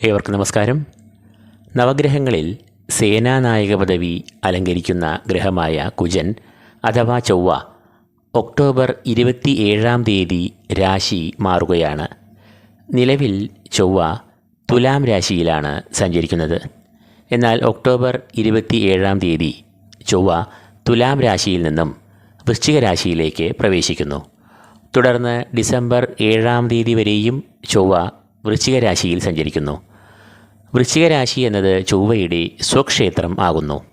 ഏവർക്കും നമസ്കാരം. നവഗ്രഹങ്ങളിൽ സേനാനായക പദവി അലങ്കരിക്കുന്ന ഗ്രഹമായ കുജൻ അഥവാ ചൊവ്വ ഒക്ടോബർ ഇരുപത്തി ഏഴാം തീയതി രാശി മാറുകയാണ്. നിലവിൽ ചൊവ്വ തുലാം രാശിയിലാണ് സഞ്ചരിക്കുന്നത്. എന്നാൽ ഒക്ടോബർ ഇരുപത്തി ഏഴാം തീയതി ചൊവ്വ തുലാം രാശിയിൽ നിന്നും വൃശ്ചിക രാശിയിലേക്ക് പ്രവേശിക്കുന്നു. തുടർന്ന് ഡിസംബർ ഏഴാം തീയതി വരെയും ചൊവ്വ വൃശ്ചിക രാശിയിൽ സഞ്ചരിക്കുന്നു. വൃശ്ചികരാശി എന്നത് ചൊവ്വയുടെ സ്വക്ഷേത്രം ആകുന്നു.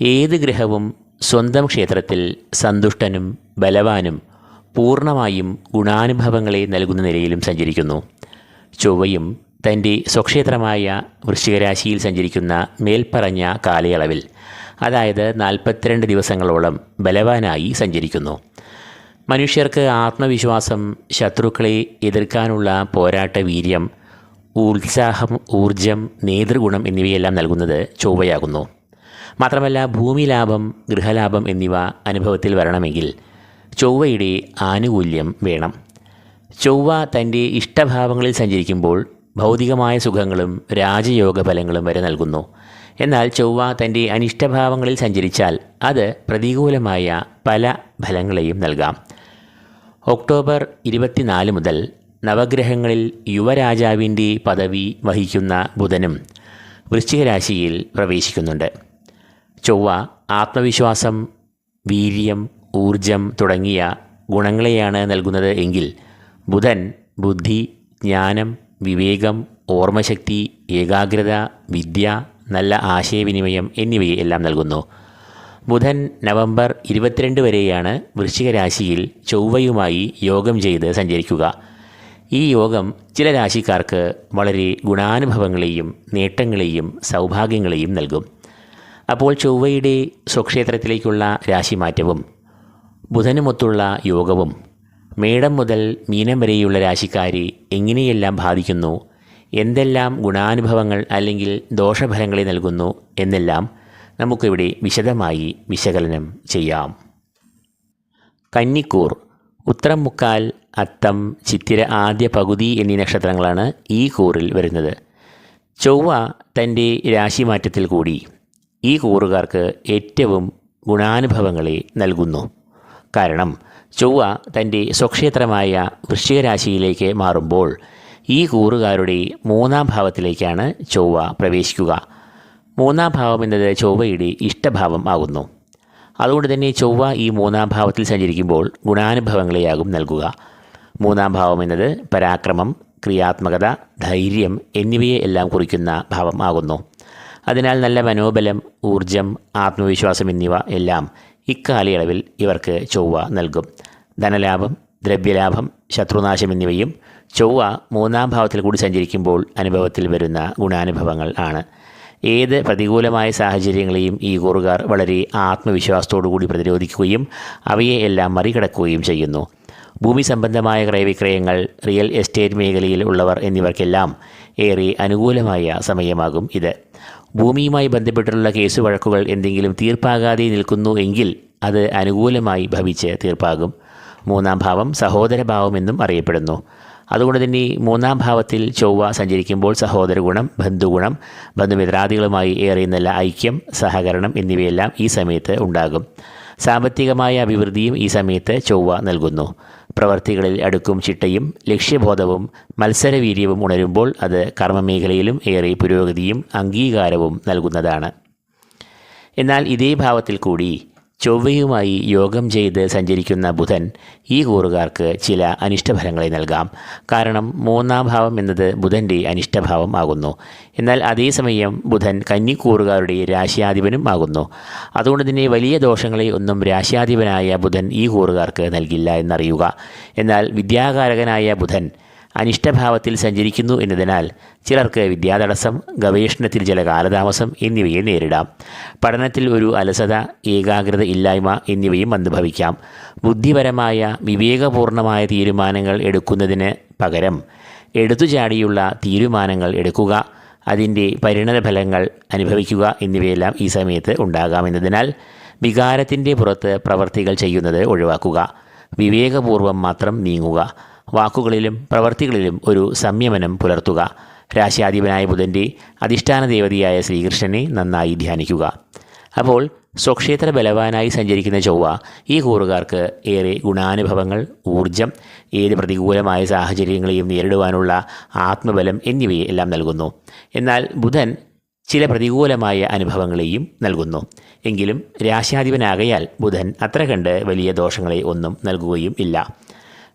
ഏത് ഗ്രഹവും സ്വന്തം ക്ഷേത്രത്തിൽ സന്തുഷ്ടനും ബലവാനും പൂർണമായും ഗുണാനുഭവങ്ങളെ നൽകുന്ന നിലയിലും സഞ്ചരിക്കുന്നു. ചൊവ്വയും തന്റെ സ്വക്ഷേത്രമായ വൃശ്ചികരാശിയിൽ സഞ്ചരിക്കുന്ന മേൽപ്പറഞ്ഞ കാലയളവിൽ അതായത് നാൽപ്പത്തിരണ്ട് ദിവസങ്ങളോളം ബലവാനായി സഞ്ചരിക്കുന്നു. മനുഷ്യർക്ക് ആത്മവിശ്വാസം ശത്രുക്കളെ എതിർക്കാനുള്ള പോരാട്ട വീര്യം ഉത്സാഹം ഊർജം നേതൃഗുണം എന്നിവയെല്ലാം നൽകുന്നത് ചൊവ്വയാകുന്നു. മാത്രമല്ല ഭൂമി ലാഭം ഗൃഹലാഭം എന്നിവ അനുഭവത്തിൽ വരണമെങ്കിൽ ചൊവ്വയുടെ ആനുകൂല്യം വേണം. ചൊവ്വ തന്റെ ഇഷ്ടഭാവങ്ങളിൽ സഞ്ചരിക്കുമ്പോൾ ഭൗതികമായ സുഖങ്ങളും രാജയോഗ ഫലങ്ങളും വരെ നൽകുന്നു. എന്നാൽ ചൊവ്വ തന്റെ അനിഷ്ടഭാവങ്ങളിൽ സഞ്ചരിച്ചാൽ അത് പ്രതികൂലമായ പല ഫലങ്ങളെയും നൽകാം. ഒക്ടോബർ ഇരുപത്തിനാല് മുതൽ നവഗ്രഹങ്ങളിൽ യുവരാജാവിന്റെ പദവി വഹിക്കുന്ന ബുധനും വൃശ്ചികരാശിയിൽ പ്രവേശിക്കുന്നുണ്ട്. ചൊവ്വ ആത്മവിശ്വാസം വീര്യം ഊർജം തുടങ്ങിയ ഗുണങ്ങളെയാണ് നൽകുന്നത് എങ്കിൽ ബുധൻ ബുദ്ധി ജ്ഞാനം വിവേകം ഓർമ്മശക്തി ഏകാഗ്രത വിദ്യ നല്ല ആശയവിനിമയം എന്നിവയെല്ലാം നൽകുന്നു. ബുധൻ നവംബർ ഇരുപത്തിരണ്ട് വരെയാണ് വൃശ്ചിക രാശിയിൽ ചൊവ്വയുമായി യോഗം ചെയ്ത് സഞ്ചരിക്കുക. ഈ യോഗം ചില രാശിക്കാർക്ക് വളരെ ഗുണാനുഭവങ്ങളെയും നേട്ടങ്ങളെയും സൗഭാഗ്യങ്ങളെയും നൽകും. അപ്പോൾ ചൊവ്വയുടെ സ്വക്ഷേത്രത്തിലേക്കുള്ള രാശിമാറ്റവും ബുധനുമൊത്തുള്ള യോഗവും മേടം മുതൽ മീനം വരെയുള്ള രാശിക്കാരെ എങ്ങനെയെല്ലാം ബാധിക്കുന്നു എന്തെല്ലാം ഗുണാനുഭവങ്ങൾ അല്ലെങ്കിൽ ദോഷഫലങ്ങളെ നൽകുന്നു എന്നെല്ലാം നമുക്കിവിടെ വിശദമായി വിശകലനം ചെയ്യാം. കന്നിക്കൂർ ഉത്തരം മുക്കാൽ അത്തം ചിത്തിര ആദ്യ പകുതി എന്നീ നക്ഷത്രങ്ങളാണ് ഈ കൂറിൽ വരുന്നത്. ചൊവ്വ തന്റെ രാശിമാറ്റത്തിൽ കൂടി. ഈ കൂറുകാർക്ക് ഏറ്റവും ഗുണാനുഭവങ്ങളെ നൽകുന്നു. കാരണം ചൊവ്വ തന്റെ സ്വക്ഷേത്രമായ വൃശ്ചികരാശിയിലേക്ക് മാറുമ്പോൾ ഈ കൂറുകാരുടെ മൂന്നാം ഭാവത്തിലേക്കാണ് ചൊവ്വ പ്രവേശിക്കുക. മൂന്നാം ഭാവം എന്നത് ചൊവ്വയുടെ ഇഷ്ടഭാവം ആകുന്നു. അതുകൊണ്ട് തന്നെ ചൊവ്വ ഈ മൂന്നാം ഭാവത്തിൽ സഞ്ചരിക്കുമ്പോൾ ഗുണാനുഭവങ്ങളെയാകും നൽകുക. മൂന്നാം ഭാവം എന്നത് പരാക്രമം ക്രിയാത്മകത ധൈര്യം എന്നിവയെ എല്ലാം കുറിക്കുന്ന ഭാവം ആകുന്നു. അതിനാൽ നല്ല മനോബലം ഊർജം ആത്മവിശ്വാസം എന്നിവ എല്ലാം ഇക്കാലയളവിൽ ഇവർക്ക് ചൊവ്വ നൽകും. ധനലാഭം ദ്രവ്യലാഭം ശത്രുനാശം എന്നിവയും ചൊവ്വ മൂന്നാം ഭാവത്തിൽ കൂടി സഞ്ചരിക്കുമ്പോൾ അനുഭവത്തിൽ വരുന്ന ഗുണാനുഭവങ്ങൾ ആണ്. ഏത് പ്രതികൂലമായ സാഹചര്യങ്ങളെയും ഈ കൂറുകാർ വളരെ ആത്മവിശ്വാസത്തോടു കൂടി പ്രതിരോധിക്കുകയും അവയെ എല്ലാം മറികടക്കുകയും ചെയ്യുന്നു. ഭൂമി സംബന്ധമായ ക്രയവിക്രയങ്ങൾ റിയൽ എസ്റ്റേറ്റ് മേഖലയിൽ ഉള്ളവർ എന്നിവർക്കെല്ലാം ഏറെ അനുകൂലമായ സമയമാകും ഇത്. ഭൂമിയുമായി ബന്ധപ്പെട്ടുള്ള കേസ് വഴക്കുകൾ എന്തെങ്കിലും തീർപ്പാകാതെ നിൽക്കുന്നു എങ്കിൽ അത് അനുകൂലമായി ഭവിച്ച് തീർപ്പാകും. മൂന്നാം ഭാവം സഹോദരഭാവമെന്നും അറിയപ്പെടുന്നു. അതുകൊണ്ട് തന്നെ ഈ മൂന്നാം ഭാവത്തിൽ ചൊവ്വ സഞ്ചരിക്കുമ്പോൾ സഹോദര ഗുണം ബന്ധുഗുണം ബന്ധുമിത്രാദികളുമായി ഏറെ നല്ല ഐക്യം സഹകരണം എന്നിവയെല്ലാം ഈ സമയത്ത് ഉണ്ടാകും. സാമ്പത്തികമായ അഭിവൃദ്ധിയും ഈ സമയത്ത് ചൊവ്വ നൽകുന്നു. പ്രവർത്തികളിൽ അടുക്കും ചിട്ടയും ലക്ഷ്യബോധവും മത്സരവീര്യവും ഉണരുമ്പോൾ അത് കർമ്മമേഖലയിലും ഏറെ പുരോഗതിയും അംഗീകാരവും നൽകുന്നതാണ്. എന്നാൽ ഇതേ ഭാവത്തിൽ കൂടി ചൊവ്വയുമായി യോഗം ചെയ്ത് സഞ്ചരിക്കുന്ന ബുധൻ ഈ കൂറുകാർക്ക് ചില അനിഷ്ടഫലങ്ങളെ നൽകാം. കാരണം മൂന്നാം ഭാവം എന്നത് ബുധന്റെ അനിഷ്ടഭാവം ആകുന്നു. എന്നാൽ അതേസമയം ബുധൻ കന്നിക്കൂറുകാരുടെ രാശ്യാധിപനും ആകുന്നു. അതുകൊണ്ട് തന്നെ വലിയ ദോഷങ്ങളെ ഒന്നും രാശ്യാധിപനായ ബുധൻ ഈ കൂറുകാർക്ക് നൽകില്ല എന്നറിയുക. എന്നാൽ വിദ്യാകാരകനായ ബുധൻ അനിഷ്ടഭാവത്തിൽ സഞ്ചരിക്കുന്നു എന്നതിനാൽ ചിലർക്ക് വിദ്യാതടസ്സം ഗവേഷണത്തിൽ ചില കാലതാമസം എന്നിവയെ നേരിടാം. പഠനത്തിൽ ഒരു അലസത ഏകാഗ്രത ഇല്ലായ്മ എന്നിവയും അനുഭവിക്കാം ബുദ്ധിപരമായ വിവേകപൂർണമായ തീരുമാനങ്ങൾ എടുക്കുന്നതിന് പകരം എടുത്തുചാടിയുള്ള തീരുമാനങ്ങൾ എടുക്കുക അതിന്റെ പരിണതഫലങ്ങൾ അനുഭവിക്കുക എന്നിവയെല്ലാം ഈ സമയത്ത് ഉണ്ടാകാമെന്നതിനാൽ വികാരത്തിന്റെ പുറത്ത് പ്രവർത്തികൾ ചെയ്യുന്നത് ഒഴിവാക്കുക. വിവേകപൂർവം മാത്രം നീങ്ങുക. വാക്കുകളിലും പ്രവൃത്തികളിലും ഒരു സംയമനം പുലർത്തുക. രാശ്യാധിപനായ ബുധന്റെ അധിഷ്ഠാന ദേവതയായ ശ്രീകൃഷ്ണനെ നന്നായി ധ്യാനിക്കുക. അപ്പോൾ സ്വക്ഷേത്ര ബലവാനായി സഞ്ചരിക്കുന്ന ചൊവ്വ ഈ കൂറുകാർക്ക് ഏറെ ഗുണാനുഭവങ്ങൾ ഊർജം ഏത് പ്രതികൂലമായ സാഹചര്യങ്ങളെയും നേരിടുവാനുള്ള ആത്മബലം എന്നിവയെ എല്ലാം നൽകുന്നു. എന്നാൽ ബുധൻ ചില പ്രതികൂലമായ അനുഭവങ്ങളെയും നൽകുന്നു. എങ്കിലും രാശ്യാധിപനാകയാൽ ബുധൻ അത്ര കണ്ട് വലിയ ദോഷങ്ങളെ ഒന്നും നൽകുകയും ഇല്ല.